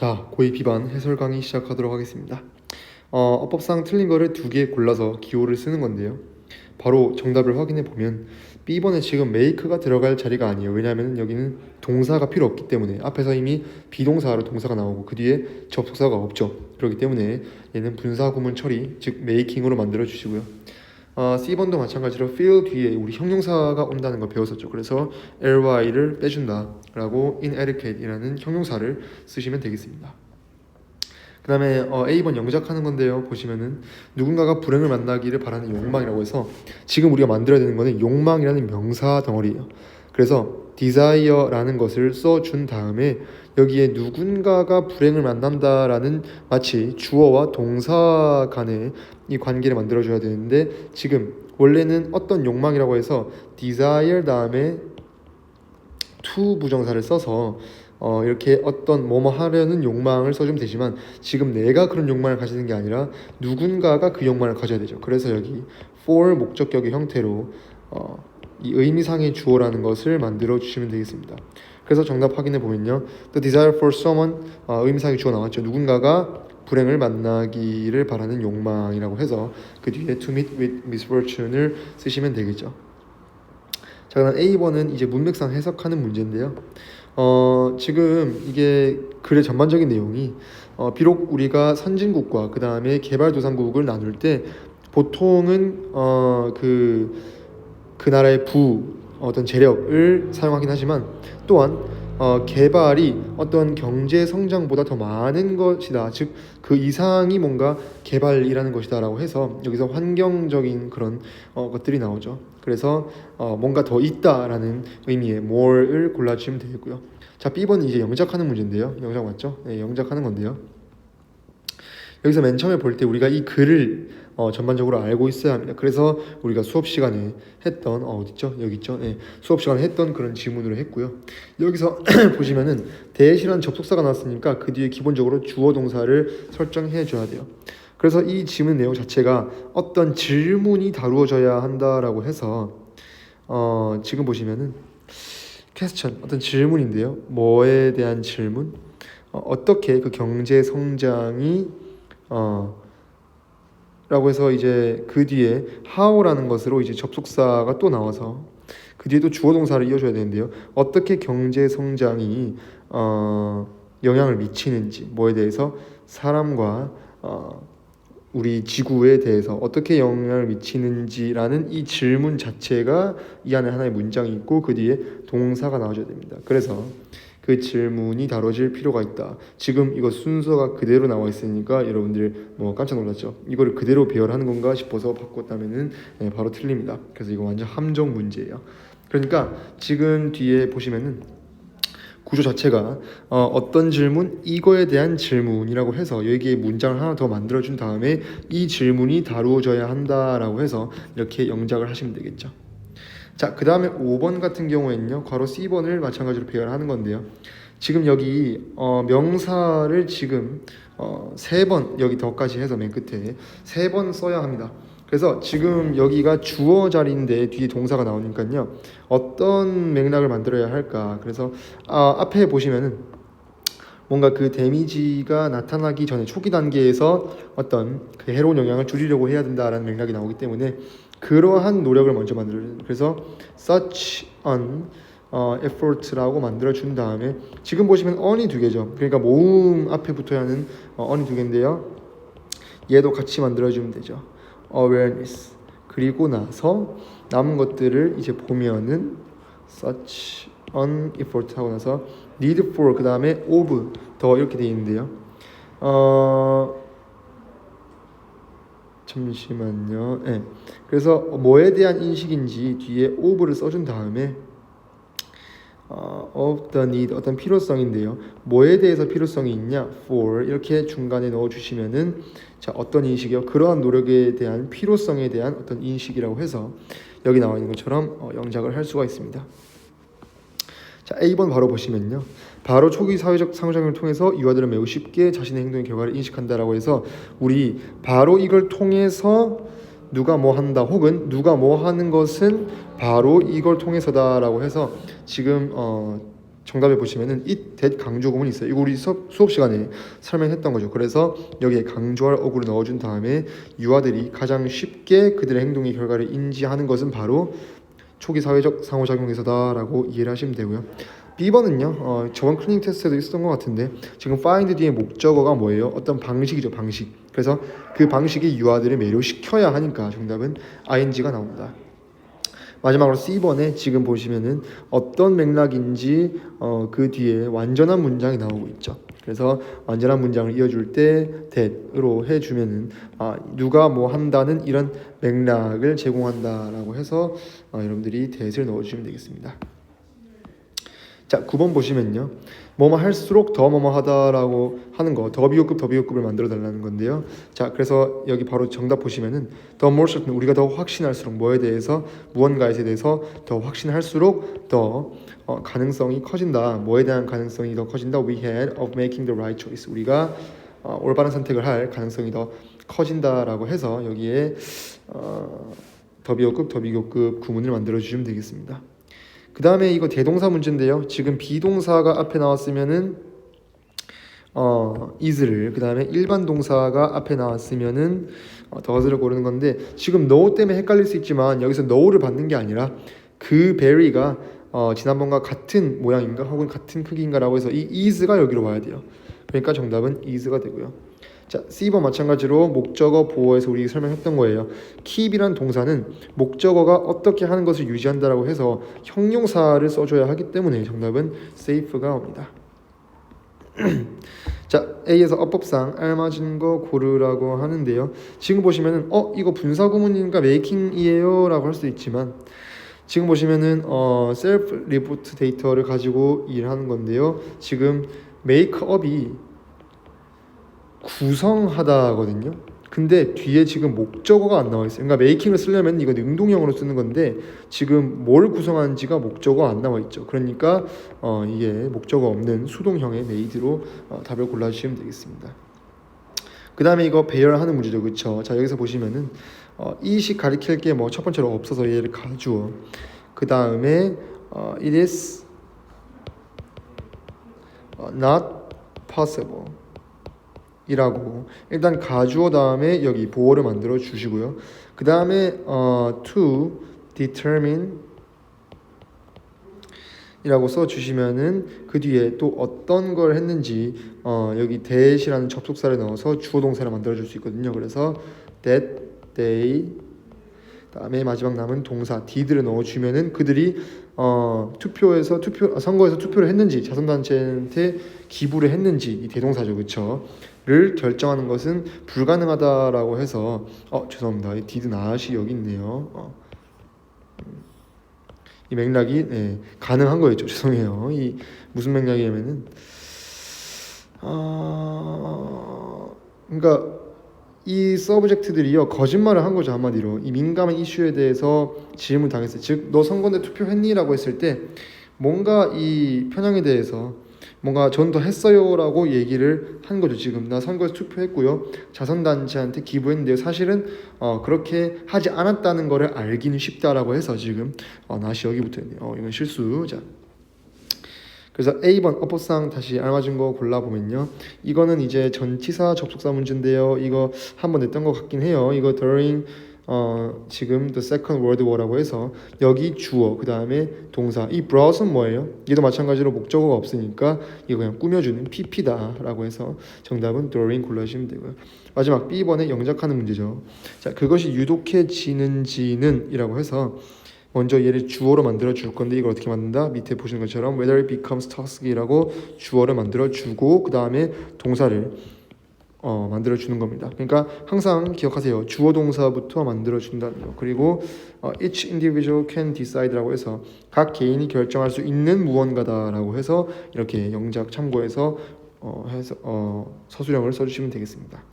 자, 고의 비반 해설 강의 시작하도록 하겠습니다. 어, 어법상 틀린 거를 두 개 골라서 기호를 쓰는 건데요. 바로 정답을 확인해 보면 B번에 지금 make가 들어갈 자리가 아니에요. 왜냐하면 여기는 동사가 필요 없기 때문에 앞에서 이미 비동사로 동사가 나오고 그 뒤에 접속사가 없죠. 그렇기 때문에 얘는 분사 구문 처리 즉 making으로 만들어 주시고요. 어, C번도 마찬가지로 feel 뒤에 우리 형용사가 온다는 걸 배웠었죠. 그래서 ly를 빼준다 라고 inadequate이라는 형용사를 쓰시면 되겠습니다. 그 다음에 어, A번 영작하는 건데요. 보시면은 누군가가 불행을 만나기를 바라는 욕망이라고 해서 지금 우리가 만들어야 되는 거는 욕망이라는 명사 덩어리예요. 그래서 desire라는 것을 써준 다음에 여기에 누군가가 불행을 만난다라는 마치 주어와 동사 간의 이 관계를 만들어줘야 되는데 지금 원래는 어떤 욕망이라고 해서 desire 다음에 to 부정사를 써서 어, 이렇게 어떤 뭐뭐 하려는 욕망을 써주면 되지만 지금 내가 그런 욕망을 가지는 게 아니라 누군가가 그 욕망을 가져야 되죠. 그래서 여기 for 목적격의 형태로 어, 이 의미상의 주어라는 것을 만들어 주시면 되겠습니다. 그래서 정답 확인해 보면요, the desire for someone 어, 의미상의 주어 나왔죠. 누군가가 불행을 만나기를 바라는 욕망이라고 해서 그 뒤에 to meet with misfortune을 쓰시면 되겠죠. 자, 그럼 A번은 이제 문맥상 해석하는 문제인데요. 어, 지금 이게 글의 전반적인 내용이 어, 비록 우리가 선진국과 그 다음에 개발도상국을 나눌 때 보통은 어, 그, 그 나라의 부 어떤 재력을 사용하긴 하지만 또한 어, 개발이 어떤 경제 성장보다 더 많은 것이다. 즉 그 이상이 뭔가 개발이라는 것이다라고 해서 여기서 환경적인 그런 어, 것들이 나오죠. 그래서 어, 뭔가 더 있다라는 의미의 more을 골라주시면 되겠고요. 자, B번은 이제 영작하는 문제인데요. 영작 맞죠? 네, 영작하는 건데요. 여기서 맨 처음에 볼 때 우리가 이 글을 어, 전반적으로 알고 있어야 합니다. 그래서 우리가 수업 시간에 했던 어, 어디 있죠? 여기 있죠? 네, 수업 시간에 했던 그런 지문으로 했고요. 여기서 보시면은 대시라는 접속사가 나왔으니까 그 뒤에 기본적으로 주어 동사를 설정해 줘야 돼요. 그래서 이 지문 내용 자체가 어떤 질문이 다루어져야 한다라고 해서 어, 지금 보시면은 퀘스천 어떤 질문인데요. 뭐에 대한 질문? 어, 어떻게 그 경제 성장이 어 라고 해서 이제 그 뒤에 how라는 것으로 이제 접속사가 또 나와서 그 뒤에 또 주어 동사를 이어줘야 되는데요. 어떻게 경제 성장이 어 영향을 미치는지 뭐에 대해서 사람과 어 우리 지구에 대해서 어떻게 영향을 미치는지라는 이 질문 자체가 이 안에 하나의 문장이 있고 그 뒤에 동사가 나와줘야 됩니다. 그래서 그 질문이 다뤄질 필요가 있다. 지금 이거 순서가 그대로 나와 있으니까 여러분들 뭐 깜짝 놀랐죠. 이거를 그대로 배열하는 건가 싶어서 바꿨다면은 네, 바로 틀립니다. 그래서 이거 완전 함정 문제예요. 그러니까 지금 뒤에 보시면은 구조 자체가 어, 어떤 질문 이거에 대한 질문이라고 해서 여기에 문장을 하나 더 만들어 준 다음에 이 질문이 다루어져야 한다라고 해서 이렇게 영작을 하시면 되겠죠. 자, 그 다음에 5번 같은 경우에는요, 괄호 C번을 마찬가지로 배열하는 건데요. 지금 여기 어, 명사를 지금 어, 세번 여기 더까지 해서 맨 끝에 세번 써야 합니다. 그래서 지금 여기가 주어 자리인데 뒤에 동사가 나오니까요. 어떤 맥락을 만들어야 할까? 그래서 아, 앞에 보시면은 뭔가 그 데미지가 나타나기 전에 초기 단계에서 어떤 그 해로운 영향을 줄이려고 해야 된다라는 맥락이 나오기 때문에 그러한 노력을 먼저 만들어요. 그래서 such an 어, effort라고 만들어 준 다음에 지금 보시면 on이 두 개죠. 그러니까 모음 앞에 붙어야 하는 어, on이 두 개인데요. 얘도 같이 만들어 주면 되죠. Awareness 그리고 나서 남은 것들을 이제 보면은 such an effort 하고 나서 need for 그 다음에 of 더 이렇게 돼 있는데요. 어 잠시만요. 예. 네. 그래서 뭐에 대한 인식인지 뒤에 of를 써준 다음에 어, of the need 어떤 필요성인데요. 뭐에 대해서 필요성이 있냐? for 이렇게 중간에 넣어 주시면은 자 어떤 인식이요? 그러한 노력에 대한 필요성에 대한 어떤 인식이라고 해서 여기 나와 있는 것처럼 어, 영작을 할 수가 있습니다. 자 A번 바로 보시면요. 바로 초기 사회적 상호작용을 통해서 유아들은 매우 쉽게 자신의 행동의 결과를 인식한다라고 해서 우리 바로 이걸 통해서 누가 뭐 한다 혹은 누가 뭐 하는 것은 바로 이걸 통해서다라고 해서 지금 어 정답에 보시면은 that 강조 구문이 있어요. 이거 우리 수업, 수업 시간에 설명했던 거죠. 그래서 여기에 강조할 어구를 넣어준 다음에 유아들이 가장 쉽게 그들의 행동의 결과를 인지하는 것은 바로 초기 사회적 상호작용에서다라고 이해를 하시면 되고요. B번은요. 어, 저번 클리닝 테스트에도 있었던 것 같은데 지금 find 뒤에 목적어가 뭐예요? 어떤 방식이죠, 방식. 그래서 그 방식이 유아들을 매료시켜야 하니까 정답은 ing가 나옵니다. 마지막으로 C번에 지금 보시면은 어떤 맥락인지 어, 그 뒤에 완전한 문장이 나오고 있죠. 그래서 완전한 문장을 이어줄 때 that으로 해주면은 아, 누가 뭐 한다는 이런 맥락을 제공한다라고 해서 어, 여러분들이 that을 넣어주시면 되겠습니다. 자, 9번 보시면요. 뭐뭐 할수록 더 뭐뭐 하다라고 하는 거, 더 비교급 더 비교급을 만들어 달라는 건데요. 자, 그래서 여기 바로 정답 보시면은 the more certain 우리가 더 확신할수록 뭐에 대해서 무언가에 대해서 더 확신할수록 더 어, 가능성이 커진다. 뭐에 대한 가능성이 더 커진다. We had of making the right choice. 우리가 어, 올바른 선택을 할 가능성이 더 커진다라고 해서 여기에 어, 더 비교급 더 비교급 구문을 만들어 주시면 되겠습니다. 그 다음에 이거 대동사 문제인데요. 지금 비동사가 앞에 나왔으면은 어 is를 그 다음에 일반 동사가 앞에 나왔으면은 어, does를 고르는 건데 지금 no 때문에 헷갈릴 수 있지만 여기서 no를 받는 게 아니라 그 berry가 어, 지난번과 같은 모양인가 혹은 같은 크기인가라고 해서 이 is가 여기로 와야 돼요. 그러니까 정답은 is가 되고요. 자, C번 마찬가지로 목적어 보호에서 우리 설명했던 거예요. keep이란 동사는 목적어가 어떻게 하는 것을 유지한다라고 해서 형용사를 써줘야 하기 때문에 정답은 safe가 옵니다. 자, A에서 어법상 알맞은 거 고르라고 하는데요. 지금 보시면은 어 이거 분사 구문인가 making이에요라고 할 수 있지만 지금 보시면은 어 self report 데이터를 가지고 일하는 건데요. 지금 up이 구성하다거든요. 근데 뒤에 지금 목적어가 안 나와 있어요. 그러니까 메이킹을 쓰려면 이건 능동형으로 쓰는 건데 지금 뭘 구성하는지가 목적어 안 나와 있죠. 그러니까 어, 이게 목적어 없는 수동형의 메이드로 어, 답을 골라주시면 되겠습니다. 그 다음에 이거 배열하는 문제죠, 그렇죠? 자 여기서 보시면은 어, 이식 가리킬 게 뭐 첫 번째로 없어서 얘를 가주어. 그 다음에 어, it is 어, not possible. 이라고 일단 가주어 다음에 여기 보호를 만들어 주시고요. 그 다음에 어, to determine 이라고 써 주시면은 그 뒤에 또 어떤 걸 했는지 어, 여기 that이라는 접속사를 넣어서 주어 동사를 만들어 줄 수 있거든요. 그래서 that they 다음에 마지막 남은 동사 did를 넣어 주면은 그들이 어, 투표에서 투표 선거에서 투표를 했는지 자선단체한테 기부를 했는지 이 대동사죠, 그렇죠? 를 결정하는 것은 불가능하다라고 해서 어 죄송합니다. 이 did not이 여기 있네요. 어. 이 맥락이 네, 가능한 거였죠. 죄송해요. 이 무슨 맥락이냐면은 어, 그러니까 이 서브젝트들이요 거짓말을 한 거죠 한마디로. 이 민감한 이슈에 대해서 질문 당했어요. 즉 너 선거인데 투표했니?라고 했을 때 뭔가 이 편향에 대해서 뭔가 전 더 했어요라고 얘기를 한 거죠. 지금 나 선거에서 투표했고요. 자선단체한테 기부했는데요. 사실은 어, 그렇게 하지 않았다는 거를 알기는 쉽다라고 해서 지금 어, 나시 여기부터 했네요 어, 이건 실수. 자 그래서 A번 어법상 다시 알맞은 거 골라보면요. 이거는 이제 전치사 접속사 문제인데요. 이거 한번 냈던 것 같긴 해요. 이거 during 어, 지금 the second world war라고 해서 여기 주어 그 다음에 동사. 이 brought은 뭐예요? 얘도 마찬가지로 목적어가 없으니까 이거 그냥 꾸며주는 pp다 라고 해서 정답은 during 골라주시면 되고요. 마지막 B번에 영작하는 문제죠. 자 그것이 유독해지는지는 이라고 해서 먼저 얘를 주어로 만들어 줄 건데 이걸 어떻게 만든다? 밑에 보시는 것처럼 whether it becomes toxic이라고 주어를 만들어 주고 그 다음에 동사를 어, 만들어 주는 겁니다. 그러니까 항상 기억하세요. 주어 동사부터 만들어 준다는 거. 그리고 어, each individual can decide라고 해서 각 개인이 결정할 수 있는 무언가다라고 해서 이렇게 영작 참고해서 어, 해서 어, 서술형을 써주시면 되겠습니다.